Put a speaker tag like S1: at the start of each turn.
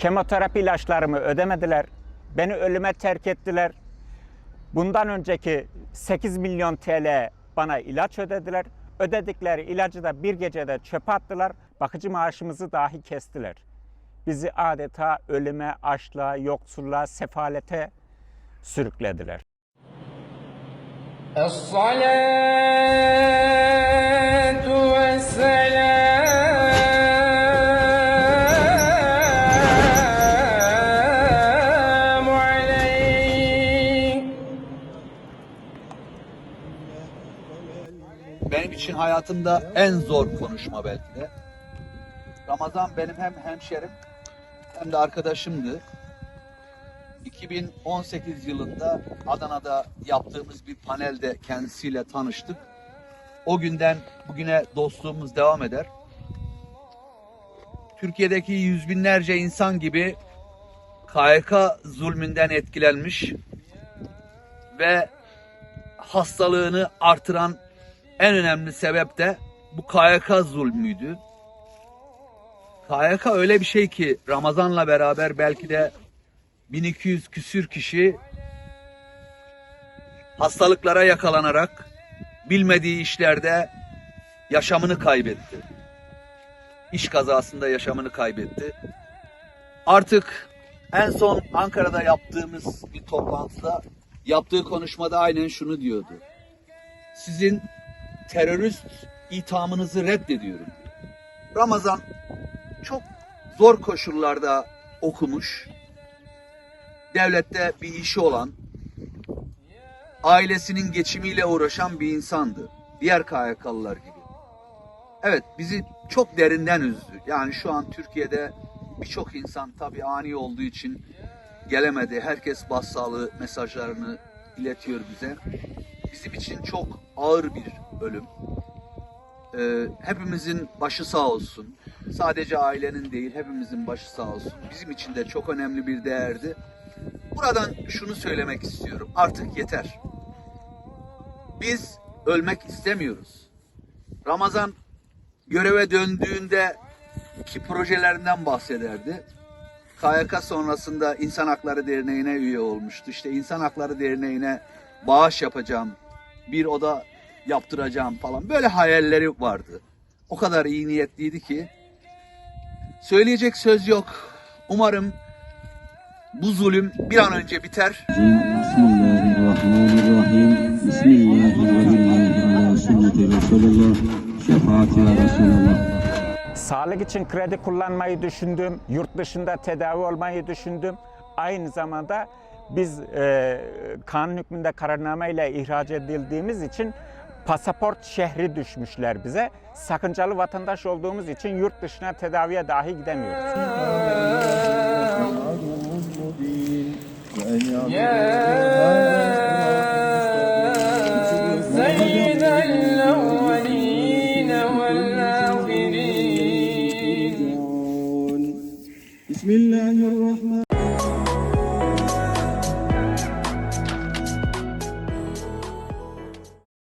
S1: Kemoterapi ilaçlarımı ödemediler. Beni ölüme terk ettiler. Bundan önceki 8 milyon TL bana ilaç ödediler. Ödedikleri ilacı da bir gecede çöpe attılar. Bakıcı maaşımızı dahi kestiler. Bizi adeta ölüme, açlığa, yoksulluğa, sefalete sürüklediler.
S2: Es-salâ
S3: benim için hayatımda en zor konuşma belki de. Ramazan benim hem hemşerim hem de arkadaşımdı. 2018 yılında Adana'da yaptığımız bir panelde kendisiyle tanıştık. O günden bugüne dostluğumuz devam eder. Türkiye'deki yüz binlerce insan gibi KYK zulmünden etkilenmiş ve hastalığını artıran en önemli sebep de bu KYK zulmüydü. KYK öyle bir şey ki Ramazan'la beraber belki de 1200 küsür kişi hastalıklara yakalanarak bilmediği işlerde yaşamını kaybetti. İş kazasında yaşamını kaybetti. Artık en son Ankara'da yaptığımız bir toplantıda yaptığı konuşmada aynen şunu diyordu. Sizin terörist ithamınızı reddediyorum. Ramazan çok zor koşullarda okumuş, devlette bir işi olan, ailesinin geçimiyle uğraşan bir insandı. Diğer KYK'lılar gibi. Evet bizi çok derinden üzdü. Yani şu an Türkiye'de birçok insan tabii ani olduğu için gelemedi. Herkes başsağlığı mesajlarını iletiyor bize. Bizim için çok ağır bir ölüm. Ee, hepimizin başı sağ olsun. Sadece ailenin değil, hepimizin başı sağ olsun. Bizim için de çok önemli bir değerdi. Buradan şunu söylemek istiyorum. Artık yeter. Biz ölmek istemiyoruz. Ramazan göreve döndüğünde ki projelerinden bahsederdi. KYK sonrasında İnsan Hakları Derneği'ne üye olmuştu. İşte İnsan Hakları Derneği'ne bağış yapacağım, bir oda yaptıracağım falan böyle hayalleri vardı. O kadar iyi niyetliydi ki söyleyecek söz yok. Umarım bu zulüm bir an önce biter.
S4: Bismillahirrahmanirrahim.
S1: Sağlık için kredi kullanmayı düşündüm. Yurt dışında tedavi olmayı düşündüm. Aynı zamanda biz e, kanun hükmünde kararnameyle ihraç edildiğimiz için pasaport şehri düşmüşler bize. Sakıncalı vatandaş olduğumuz için yurt dışına tedaviye dahi gidemiyoruz.
S2: يا